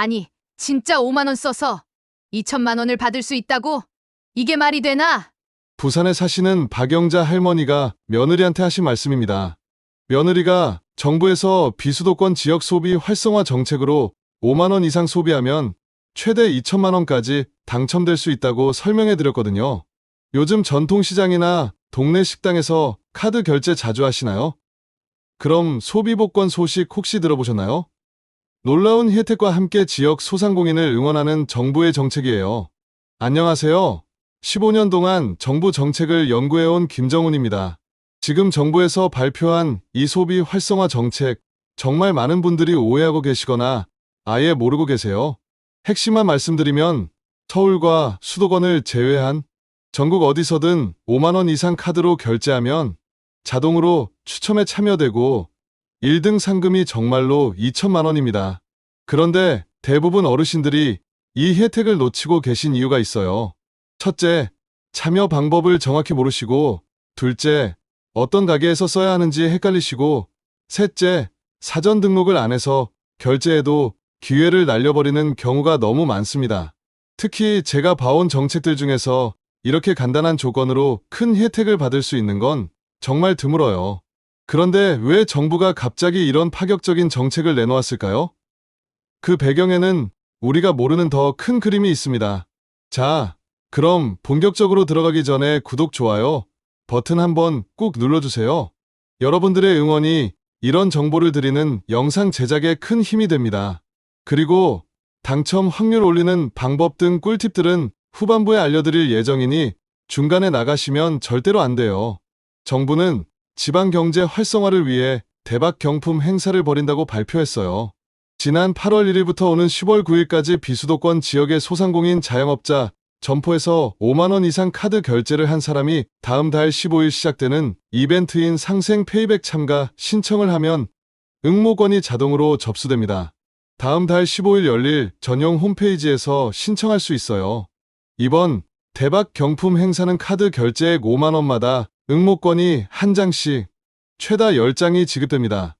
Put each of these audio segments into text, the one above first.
아니, 진짜 5만 원 써서 2천만 원을 받을 수 있다고? 이게 말이 되나? 부산에 사시는 박영자 할머니가 며느리한테 하신 말씀입니다. 며느리가 정부에서 비수도권 지역 소비 활성화 정책으로 5만 원 이상 소비하면 최대 2천만 원까지 당첨될 수 있다고 설명해 드렸거든요. 요즘 전통시장이나 동네 식당에서 카드 결제 자주 하시나요? 그럼 소비복권 소식 혹시 들어보셨나요? 놀라운 혜택과 함께 지역 소상공인을 응원하는 정부의 정책이에요. 안녕하세요. 15년 동안 정부 정책을 연구해온 김정훈입니다. 지금 정부에서 발표한 이 소비 활성화 정책, 정말 많은 분들이 오해하고 계시거나 아예 모르고 계세요. 핵심만 말씀드리면 서울과 수도권을 제외한 전국 어디서든 5만원 이상 카드로 결제하면 자동으로 추첨에 참여되고 1등 상금이 정말로 2천만 원입니다. 그런데 대부분 어르신들이 이 혜택을 놓치고 계신 이유가 있어요. 첫째, 참여 방법을 정확히 모르시고, 둘째, 어떤 가게에서 써야 하는지 헷갈리시고, 셋째, 사전 등록을 안 해서 결제해도 기회를 날려버리는 경우가 너무 많습니다. 특히 제가 봐온 정책들 중에서 이렇게 간단한 조건으로 큰 혜택을 받을 수 있는 건 정말 드물어요. 그런데 왜 정부가 갑자기 이런 파격적인 정책을 내놓았을까요? 그 배경에는 우리가 모르는 더 큰 그림이 있습니다. 자, 그럼 본격적으로 들어가기 전에 구독, 좋아요 버튼 한번 꾹 눌러주세요. 여러분들의 응원이 이런 정보를 드리는 영상 제작에 큰 힘이 됩니다. 그리고 당첨 확률 올리는 방법 등 꿀팁들은 후반부에 알려드릴 예정이니 중간에 나가시면 절대로 안 돼요. 정부는 지방 경제 활성화를 위해 대박 경품 행사를 벌인다고 발표했어요. 지난 8월 1일부터 오는 10월 9일까지 비수도권 지역의 소상공인 자영업자 점포에서 5만원 이상 카드 결제를 한 사람이 다음 달 15일 시작되는 이벤트인 상생 페이백 참가 신청을 하면 응모권이 자동으로 접수됩니다. 다음 달 15일 열릴 전용 홈페이지에서 신청할 수 있어요. 이번 대박 경품 행사는 카드 결제액 5만원마다 응모권이 한 장씩 최다 10장이 지급됩니다.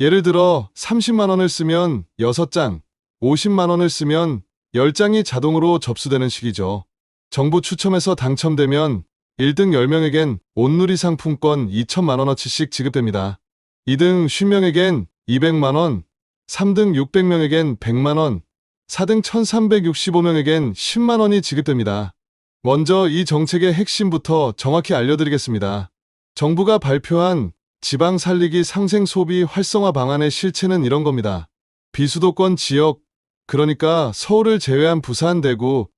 예를 들어 30만원을 쓰면 6장, 50만원을 쓰면 10장이 자동으로 접수되는 식이죠. 정부 추첨에서 당첨되면 1등 10명에겐 온누리 상품권 2천만원어치씩 지급됩니다. 2등 50명에겐 200만원, 3등 600명에겐 100만원, 4등 1365명에겐 10만원이 지급됩니다. 먼저 이 정책의 핵심부터 정확히 알려드리겠습니다. 정부가 발표한 지방 살리기 상생 소비 활성화 방안의 실체는 이런 겁니다. 비수도권 지역, 그러니까 서울을 제외한 부산, 대구,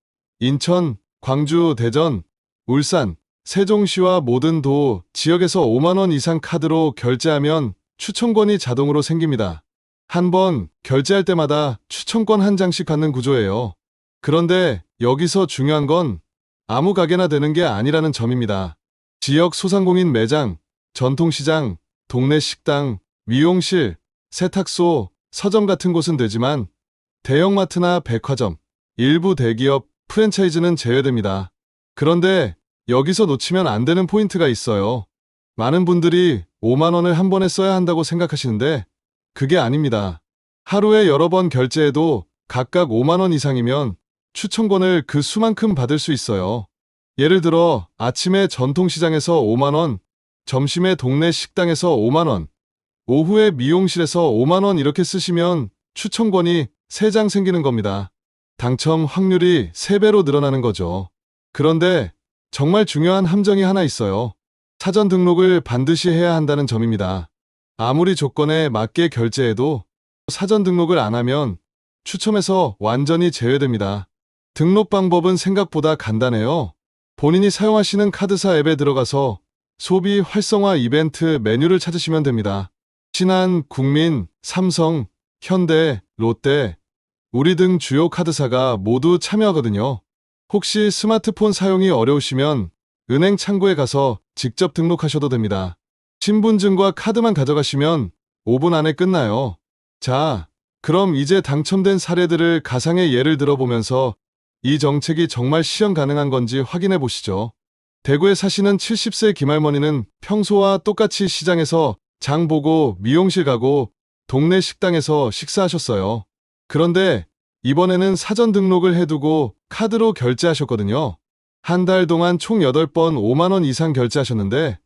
인천, 광주, 대전, 울산, 세종시와 모든 도 지역에서 5만원 이상 카드로 결제하면 추천권이 자동으로 생깁니다. 한 번 결제할 때마다 추천권 한 장씩 받는 구조예요. 그런데 여기서 중요한 건 아무 가게나 되는 게 아니라는 점입니다. 지역 소상공인 매장, 전통시장, 동네 식당, 미용실, 세탁소, 서점 같은 곳은 되지만 대형마트나 백화점, 일부 대기업, 프랜차이즈는 제외됩니다. 그런데 여기서 놓치면 안 되는 포인트가 있어요. 많은 분들이 5만원을 한 번에 써야 한다고 생각하시는데 그게 아닙니다. 하루에 여러 번 결제해도 각각 5만원 이상이면 추천권을 그 수만큼 받을 수 있어요. 예를 들어 아침에 전통시장에서 5만원, 점심에 동네 식당에서 5만원, 오후에 미용실에서 5만원 이렇게 쓰시면 추천권이 3장 생기는 겁니다. 당첨 확률이 3배로 늘어나는 거죠. 그런데 정말 중요한 함정이 하나 있어요. 사전 등록을 반드시 해야 한다는 점입니다. 아무리 조건에 맞게 결제해도 사전 등록을 안 하면 추첨에서 완전히 제외됩니다. 등록 방법은 생각보다 간단해요. 본인이 사용하시는 카드사 앱에 들어가서 소비 활성화 이벤트 메뉴를 찾으시면 됩니다. 신한, 국민, 삼성, 현대, 롯데, 우리 등 주요 카드사가 모두 참여하거든요. 혹시 스마트폰 사용이 어려우시면 은행 창구에 가서 직접 등록하셔도 됩니다. 신분증과 카드만 가져가시면 5분 안에 끝나요. 자, 그럼 이제 당첨된 사례들을 가상의 예를 들어보면서 이 정책이 정말 실현 가능한 건지 확인해 보시죠. 대구에 사시는 70세 김할머니는 평소와 똑같이 시장에서 장 보고 미용실 가고 동네 식당에서 식사하셨어요. 그런데 이번에는 사전 등록을 해두고 카드로 결제하셨거든요. 한 달 동안 총 8번 5만원 이상 결제하셨는데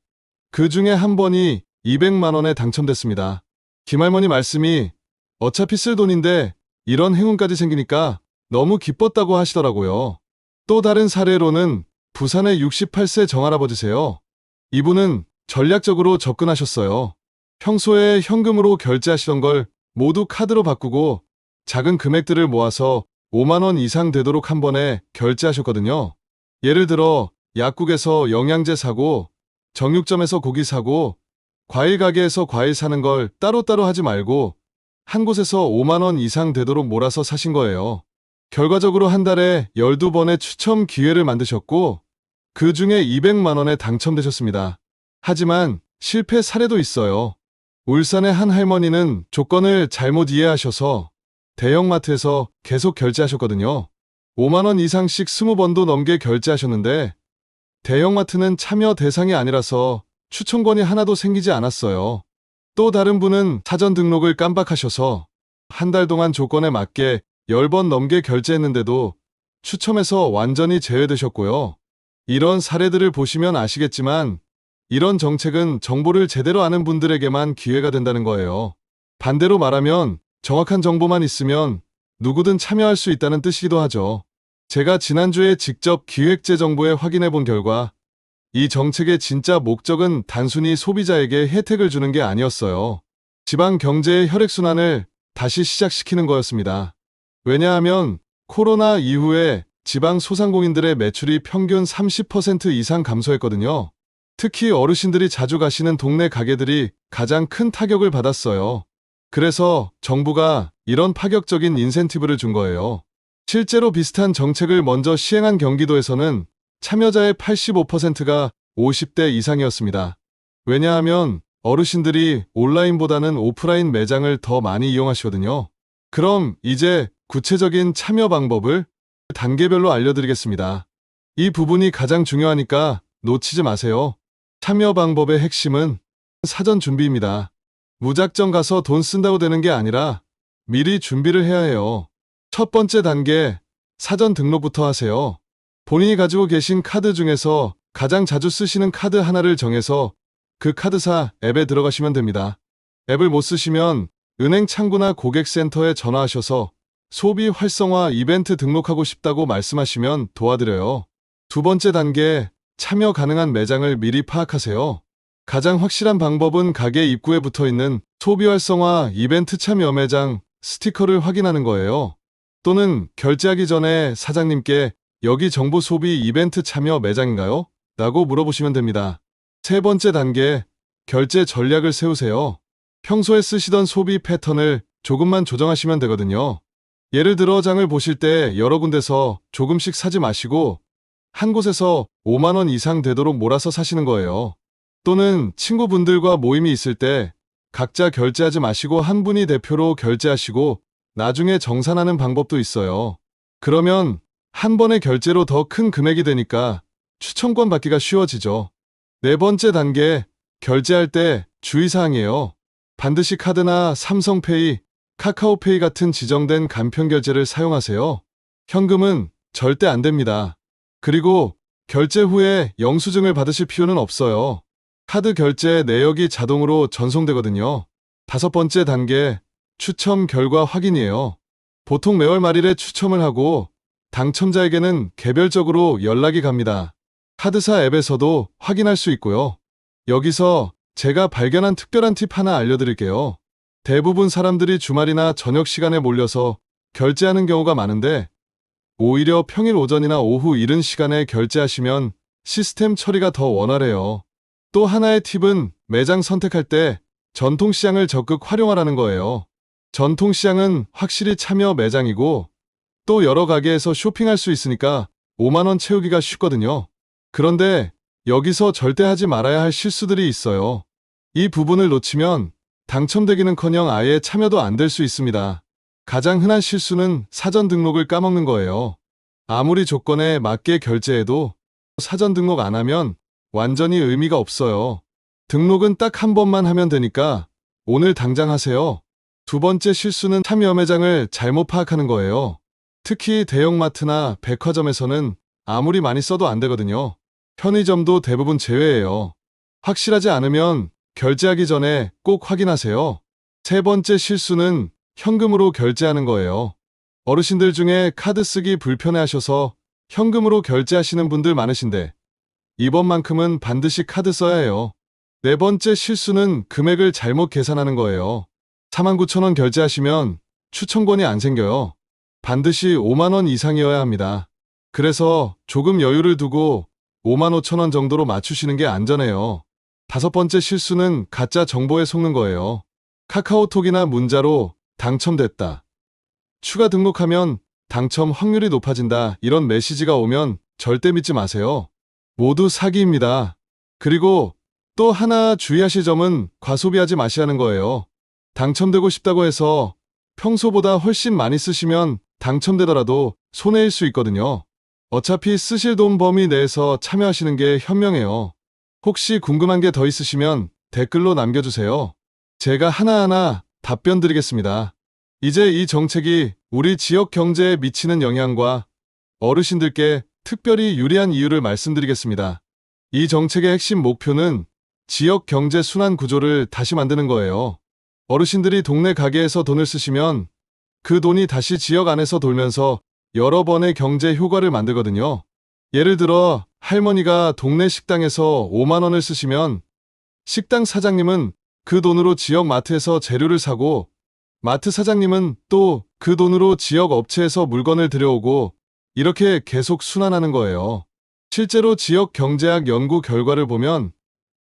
그 중에 한 번이 200만원에 당첨됐습니다. 김할머니 말씀이 어차피 쓸 돈인데 이런 행운까지 생기니까 너무 기뻤다고 하시더라고요. 또 다른 사례로는 부산의 68세 정할아버지세요. 이분은 전략적으로 접근하셨어요. 평소에 현금으로 결제하시던 걸 모두 카드로 바꾸고 작은 금액들을 모아서 5만원 이상 되도록 한 번에 결제하셨거든요. 예를 들어 약국에서 영양제 사고 정육점에서 고기 사고 과일 가게에서 과일 사는 걸 따로따로 하지 말고 한 곳에서 5만원 이상 되도록 몰아서 사신 거예요. 결과적으로 한 달에 12번의 추첨 기회를 만드셨고 그 중에 200만 원에 당첨되셨습니다. 하지만 실패 사례도 있어요. 울산의 한 할머니는 조건을 잘못 이해하셔서 대형마트에서 계속 결제하셨거든요. 5만 원 이상씩 20번도 넘게 결제하셨는데 대형마트는 참여 대상이 아니라서 추천권이 하나도 생기지 않았어요. 또 다른 분은 사전 등록을 깜빡하셔서 한 달 동안 조건에 맞게 10번 넘게 결제했는데도 추첨에서 완전히 제외되셨고요. 이런 사례들을 보시면 아시겠지만 이런 정책은 정보를 제대로 아는 분들에게만 기회가 된다는 거예요. 반대로 말하면 정확한 정보만 있으면 누구든 참여할 수 있다는 뜻이기도 하죠. 제가 지난주에 직접 기획재 정보에 확인해 본 결과 이 정책의 진짜 목적은 단순히 소비자에게 혜택을 주는 게 아니었어요. 지방 경제의 혈액순환을 다시 시작시키는 거였습니다. 왜냐하면 코로나 이후에 지방 소상공인들의 매출이 평균 30% 이상 감소했거든요. 특히 어르신들이 자주 가시는 동네 가게들이 가장 큰 타격을 받았어요. 그래서 정부가 이런 파격적인 인센티브를 준 거예요. 실제로 비슷한 정책을 먼저 시행한 경기도에서는 참여자의 85%가 50대 이상이었습니다. 왜냐하면 어르신들이 온라인보다는 오프라인 매장을 더 많이 이용하시거든요. 그럼 이제 구체적인 참여 방법을 단계별로 알려드리겠습니다. 이 부분이 가장 중요하니까 놓치지 마세요. 참여 방법의 핵심은 사전 준비입니다. 무작정 가서 돈 쓴다고 되는 게 아니라 미리 준비를 해야 해요. 첫 번째 단계, 사전 등록부터 하세요. 본인이 가지고 계신 카드 중에서 가장 자주 쓰시는 카드 하나를 정해서 그 카드사 앱에 들어가시면 됩니다. 앱을 못 쓰시면 은행 창구나 고객센터에 전화하셔서 소비 활성화 이벤트 등록하고 싶다고 말씀하시면 도와드려요. 두 번째 단계, 참여 가능한 매장을 미리 파악하세요. 가장 확실한 방법은 가게 입구에 붙어 있는 소비 활성화 이벤트 참여 매장 스티커를 확인하는 거예요. 또는 결제하기 전에 사장님께 여기 정보 소비 이벤트 참여 매장인가요? 라고 물어보시면 됩니다. 세 번째 단계, 결제 전략을 세우세요. 평소에 쓰시던 소비 패턴을 조금만 조정하시면 되거든요. 예를 들어 장을 보실 때 여러 군데서 조금씩 사지 마시고 한 곳에서 5만원 이상 되도록 몰아서 사시는 거예요. 또는 친구분들과 모임이 있을 때 각자 결제하지 마시고 한 분이 대표로 결제하시고 나중에 정산하는 방법도 있어요. 그러면 한 번의 결제로 더 큰 금액이 되니까 추천권 받기가 쉬워지죠. 네 번째 단계, 결제할 때 주의사항이에요. 반드시 카드나 삼성페이, 카카오페이 같은 지정된 간편 결제를 사용하세요. 현금은 절대 안 됩니다. 그리고 결제 후에 영수증을 받으실 필요는 없어요. 카드 결제 내역이 자동으로 전송되거든요. 다섯 번째 단계, 추첨 결과 확인이에요. 보통 매월 말일에 추첨을 하고 당첨자에게는 개별적으로 연락이 갑니다. 카드사 앱에서도 확인할 수 있고요. 여기서 제가 발견한 특별한 팁 하나 알려드릴게요. 대부분 사람들이 주말이나 저녁 시간에 몰려서 결제하는 경우가 많은데 오히려 평일 오전이나 오후 이른 시간에 결제하시면 시스템 처리가 더 원활해요. 또 하나의 팁은 매장 선택할 때 전통시장을 적극 활용하라는 거예요. 전통시장은 확실히 참여 매장이고 또 여러 가게에서 쇼핑할 수 있으니까 5만원 채우기가 쉽거든요. 그런데 여기서 절대 하지 말아야 할 실수들이 있어요. 이 부분을 놓치면 당첨되기는 커녕 아예 참여도 안 될 수 있습니다. 가장 흔한 실수는 사전 등록을 까먹는 거예요. 아무리 조건에 맞게 결제해도 사전 등록 안 하면 완전히 의미가 없어요. 등록은 딱 한 번만 하면 되니까 오늘 당장 하세요. 두 번째 실수는 참여 매장을 잘못 파악하는 거예요. 특히 대형마트나 백화점에서는 아무리 많이 써도 안 되거든요. 편의점도 대부분 제외예요. 확실하지 않으면 결제하기 전에 꼭 확인하세요. 세 번째 실수는 현금으로 결제하는 거예요. 어르신들 중에 카드 쓰기 불편해하셔서 현금으로 결제하시는 분들 많으신데 이번만큼은 반드시 카드 써야 해요. 네 번째 실수는 금액을 잘못 계산하는 거예요. 49,000원 결제하시면 추천권이 안 생겨요. 반드시 5만원 이상이어야 합니다. 그래서 조금 여유를 두고 5만 5천원 정도로 맞추시는 게 안전해요. 다섯 번째 실수는 가짜 정보에 속는 거예요. 카카오톡이나 문자로 당첨됐다. 추가 등록하면 당첨 확률이 높아진다. 이런 메시지가 오면 절대 믿지 마세요. 모두 사기입니다. 그리고 또 하나 주의하실 점은 과소비하지 마시라는 거예요. 당첨되고 싶다고 해서 평소보다 훨씬 많이 쓰시면 당첨되더라도 손해일 수 있거든요. 어차피 쓰실 돈 범위 내에서 참여하시는 게 현명해요. 혹시 궁금한 게 더 있으시면 댓글로 남겨주세요. 제가 하나하나 답변 드리겠습니다. 이제 이 정책이 우리 지역 경제에 미치는 영향과 어르신들께 특별히 유리한 이유를 말씀드리겠습니다. 이 정책의 핵심 목표는 지역 경제 순환 구조를 다시 만드는 거예요. 어르신들이 동네 가게에서 돈을 쓰시면 그 돈이 다시 지역 안에서 돌면서 여러 번의 경제 효과를 만들거든요. 예를 들어 할머니가 동네 식당에서 5만 원을 쓰시면 식당 사장님은 그 돈으로 지역 마트에서 재료를 사고 마트 사장님은 또 그 돈으로 지역 업체에서 물건을 들여오고 이렇게 계속 순환하는 거예요. 실제로 지역 경제학 연구 결과를 보면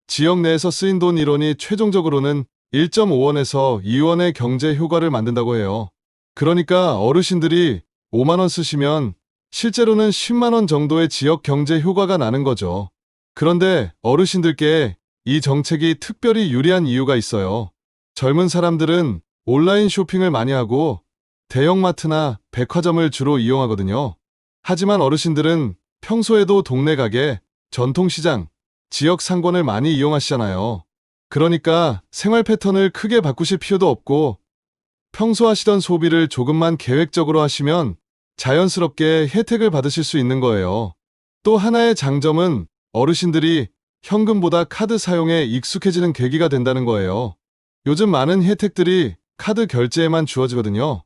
지역 내에서 쓰인 돈 이론이 최종적으로는 1.5원에서 2원의 경제 효과를 만든다고 해요. 그러니까 어르신들이 5만원 쓰시면 실제로는 10만원 정도의 지역 경제 효과가 나는 거죠. 그런데 어르신들께 이 정책이 특별히 유리한 이유가 있어요. 젊은 사람들은 온라인 쇼핑을 많이 하고 대형마트나 백화점을 주로 이용하거든요. 하지만 어르신들은 평소에도 동네 가게, 전통시장, 지역 상권을 많이 이용하시잖아요. 그러니까 생활 패턴을 크게 바꾸실 필요도 없고 평소 하시던 소비를 조금만 계획적으로 하시면 자연스럽게 혜택을 받으실 수 있는 거예요. 또 하나의 장점은 어르신들이 현금보다 카드 사용에 익숙해지는 계기가 된다는 거예요. 요즘 많은 혜택들이 카드 결제에만 주어지거든요.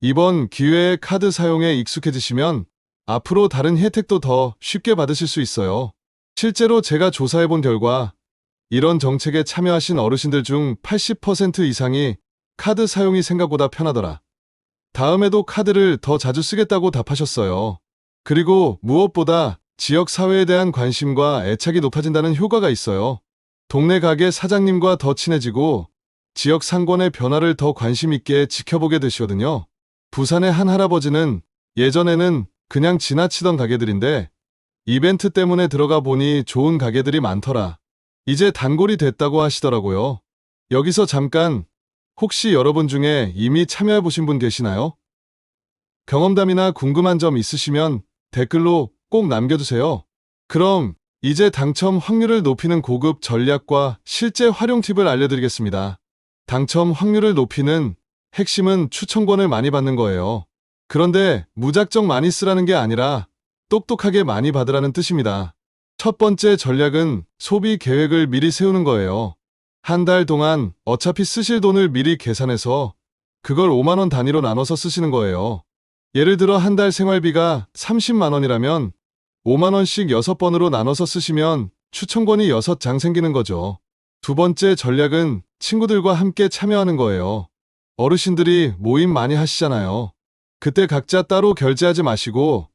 이번 기회에 카드 사용에 익숙해지시면 앞으로 다른 혜택도 더 쉽게 받으실 수 있어요. 실제로 제가 조사해 본 결과 이런 정책에 참여하신 어르신들 중 80% 이상이 카드 사용이 생각보다 편하더라. 다음에도 카드를 더 자주 쓰겠다고 답하셨어요. 그리고 무엇보다 지역 사회에 대한 관심과 애착이 높아진다는 효과가 있어요. 동네 가게 사장님과 더 친해지고 지역 상권의 변화를 더 관심 있게 지켜보게 되시거든요. 부산의 한 할아버지는 예전에는 그냥 지나치던 가게들인데 이벤트 때문에 들어가 보니 좋은 가게들이 많더라. 이제 단골이 됐다고 하시더라고요. 여기서 잠깐 혹시 여러분 중에 이미 참여해 보신 분 계시나요? 경험담이나 궁금한 점 있으시면 댓글로 꼭 남겨주세요. 그럼 이제 당첨 확률을 높이는 고급 전략과 실제 활용 팁을 알려드리겠습니다. 당첨 확률을 높이는 핵심은 추천권을 많이 받는 거예요. 그런데 무작정 많이 쓰라는 게 아니라 똑똑하게 많이 받으라는 뜻입니다. 첫 번째 전략은 소비 계획을 미리 세우는 거예요. 한 달 동안 어차피 쓰실 돈을 미리 계산해서 그걸 5만원 단위로 나눠서 쓰시는 거예요. 예를 들어 한 달 생활비가 30만원이라면 5만원씩 6번으로 나눠서 쓰시면 추천권이 6장 생기는 거죠. 두 번째 전략은 친구들과 함께 참여하는 거예요. 어르신들이 모임 많이 하시잖아요. 그때 각자 따로 결제하지 마시고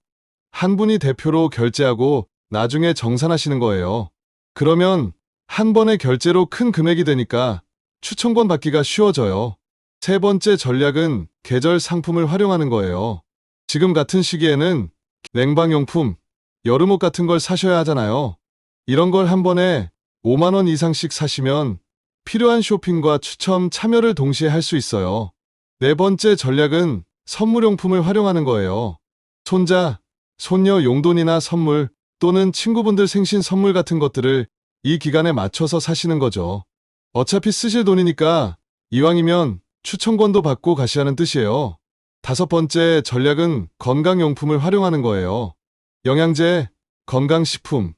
한 분이 대표로 결제하고 나중에 정산하시는 거예요. 그러면 한 번의 결제로 큰 금액이 되니까 추천권 받기가 쉬워져요. 세 번째 전략은 계절 상품을 활용하는 거예요. 지금 같은 시기에는 냉방용품, 여름옷 같은 걸 사셔야 하잖아요. 이런 걸 한 번에 5만원 이상씩 사시면 필요한 쇼핑과 추첨 참여를 동시에 할 수 있어요. 네 번째 전략은 선물용품을 활용하는 거예요. 손자, 손녀 용돈이나 선물 또는 친구분들 생신 선물 같은 것들을 이 기간에 맞춰서 사시는 거죠. 어차피 쓰실 돈이니까 이왕이면 추천권도 받고 가시라는 뜻이에요. 다섯 번째 전략은 건강용품을 활용하는 거예요. 영양제, 건강식품,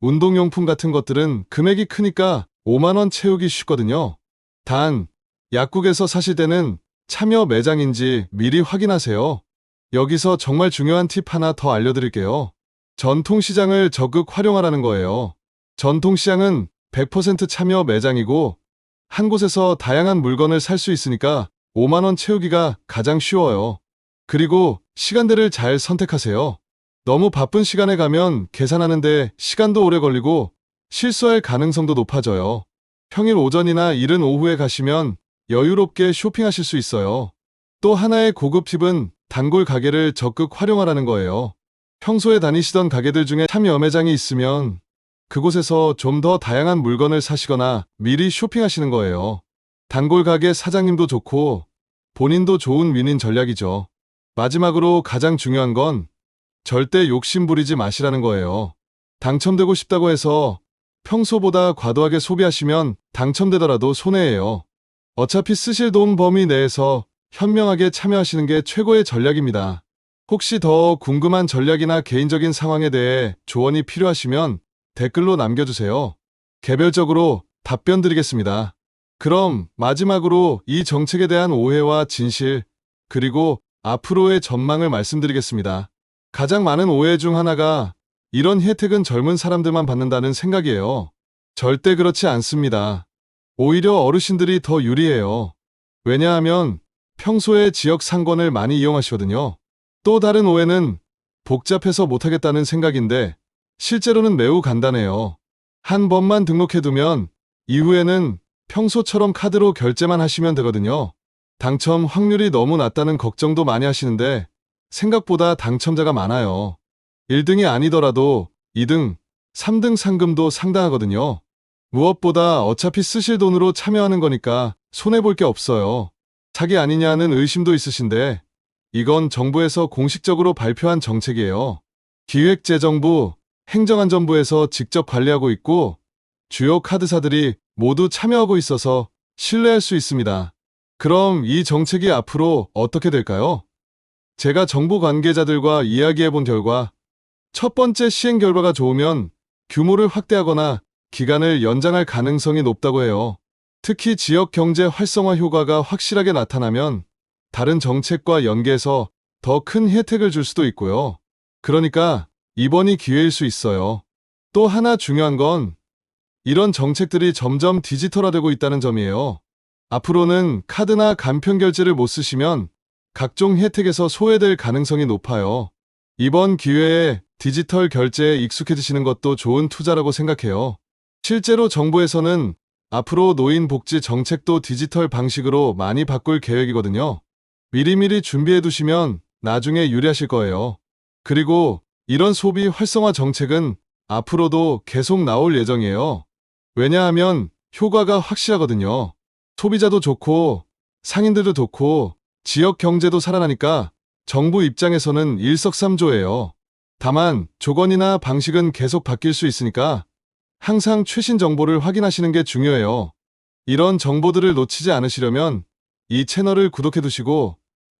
운동용품 같은 것들은 금액이 크니까 5만원 채우기 쉽거든요. 단, 약국에서 사실 때는 참여 매장인지 미리 확인하세요. 여기서 정말 중요한 팁 하나 더 알려드릴게요. 전통시장을 적극 활용하라는 거예요. 전통시장은 100% 참여 매장이고 한 곳에서 다양한 물건을 살 수 있으니까 5만원 채우기가 가장 쉬워요. 그리고 시간대를 잘 선택하세요. 너무 바쁜 시간에 가면 계산하는데 시간도 오래 걸리고 실수할 가능성도 높아져요. 평일 오전이나 이른 오후에 가시면 여유롭게 쇼핑하실 수 있어요. 또 하나의 고급 팁은 단골 가게를 적극 활용하라는 거예요. 평소에 다니시던 가게들 중에 참여 매장이 있으면 그곳에서 좀 더 다양한 물건을 사시거나 미리 쇼핑하시는 거예요. 단골 가게 사장님도 좋고 본인도 좋은 윈인 전략이죠. 마지막으로 가장 중요한 건 절대 욕심 부리지 마시라는 거예요. 당첨되고 싶다고 해서 평소보다 과도하게 소비하시면 당첨되더라도 손해예요. 어차피 쓰실 돈 범위 내에서 현명하게 참여하시는 게 최고의 전략입니다. 혹시 더 궁금한 전략이나 개인적인 상황에 대해 조언이 필요하시면 댓글로 남겨주세요. 개별적으로 답변 드리겠습니다. 그럼 마지막으로 이 정책에 대한 오해와 진실, 그리고 앞으로의 전망을 말씀드리겠습니다. 가장 많은 오해 중 하나가 이런 혜택은 젊은 사람들만 받는다는 생각이에요. 절대 그렇지 않습니다. 오히려 어르신들이 더 유리해요. 왜냐하면 평소에 지역 상권을 많이 이용하시거든요. 또 다른 오해는 복잡해서 못하겠다는 생각인데 실제로는 매우 간단해요. 한 번만 등록해두면 이후에는 평소처럼 카드로 결제만 하시면 되거든요. 당첨 확률이 너무 낮다는 걱정도 많이 하시는데 생각보다 당첨자가 많아요. 1등이 아니더라도 2등, 3등 상금도 상당하거든요. 무엇보다 어차피 쓰실 돈으로 참여하는 거니까 손해볼 게 없어요. 사기 아니냐는 의심도 있으신데 이건 정부에서 공식적으로 발표한 정책이에요. 기획재정부, 행정안전부에서 직접 관리하고 있고 주요 카드사들이 모두 참여하고 있어서 신뢰할 수 있습니다. 그럼 이 정책이 앞으로 어떻게 될까요? 제가 정부 관계자들과 이야기해 본 결과 첫 번째 시행 결과가 좋으면 규모를 확대하거나 기간을 연장할 가능성이 높다고 해요. 특히 지역 경제 활성화 효과가 확실하게 나타나면 다른 정책과 연계해서 더 큰 혜택을 줄 수도 있고요. 그러니까 이번이 기회일 수 있어요. 또 하나 중요한 건 이런 정책들이 점점 디지털화되고 있다는 점이에요. 앞으로는 카드나 간편 결제를 못 쓰시면 각종 혜택에서 소외될 가능성이 높아요. 이번 기회에 디지털 결제에 익숙해지시는 것도 좋은 투자라고 생각해요. 실제로 정부에서는 앞으로 노인 복지 정책도 디지털 방식으로 많이 바꿀 계획이거든요. 미리미리 준비해 두시면 나중에 유리하실 거예요. 그리고 이런 소비 활성화 정책은 앞으로도 계속 나올 예정이에요. 왜냐하면 효과가 확실하거든요. 소비자도 좋고 상인들도 좋고 지역 경제도 살아나니까 정부 입장에서는 일석삼조예요. 다만 조건이나 방식은 계속 바뀔 수 있으니까 항상 최신 정보를 확인하시는 게 중요해요. 이런 정보들을 놓치지 않으시려면 이 채널을 구독해 두시고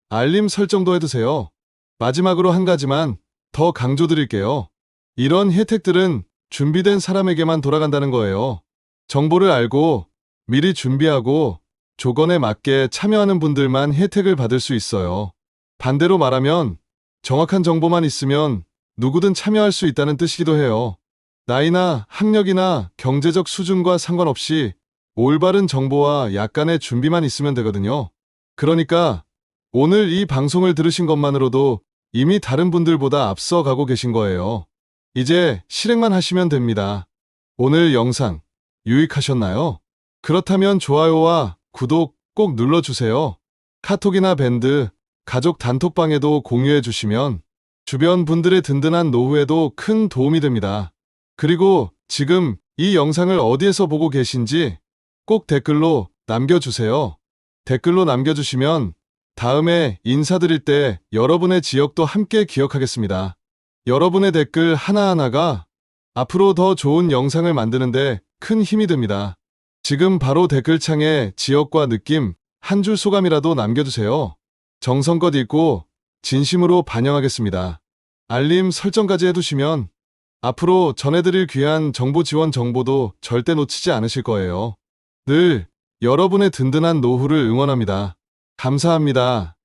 알림 설정도 해두세요. 마지막으로 한 가지만 더 강조드릴게요. 이런 혜택들은 준비된 사람에게만 돌아간다는 거예요. 정보를 알고 미리 준비하고 조건에 맞게 참여하는 분들만 혜택을 받을 수 있어요. 반대로 말하면 정확한 정보만 있으면 누구든 참여할 수 있다는 뜻이기도 해요. 나이나 학력이나 경제적 수준과 상관없이 올바른 정보와 약간의 준비만 있으면 되거든요. 그러니까 오늘 이 방송을 들으신 것만으로도 이미 다른 분들보다 앞서 가고 계신 거예요. 이제 실행만 하시면 됩니다. 오늘 영상 유익하셨나요? 그렇다면 좋아요와 구독 꼭 눌러주세요. 카톡이나 밴드, 가족 단톡방에도 공유해 주시면 주변 분들의 든든한 노후에도 큰 도움이 됩니다. 그리고 지금 이 영상을 어디에서 보고 계신지 꼭 댓글로 남겨주세요. 댓글로 남겨주시면 다음에 인사드릴 때 여러분의 지역도 함께 기억하겠습니다. 여러분의 댓글 하나하나가 앞으로 더 좋은 영상을 만드는데 큰 힘이 됩니다. 지금 바로 댓글창에 지역과 느낌 한 줄 소감이라도 남겨주세요. 정성껏 읽고 진심으로 반영하겠습니다. 알림 설정까지 해두시면 앞으로 전해드릴 귀한 정보 지원 정보도 절대 놓치지 않으실 거예요. 늘 여러분의 든든한 노후를 응원합니다. 감사합니다.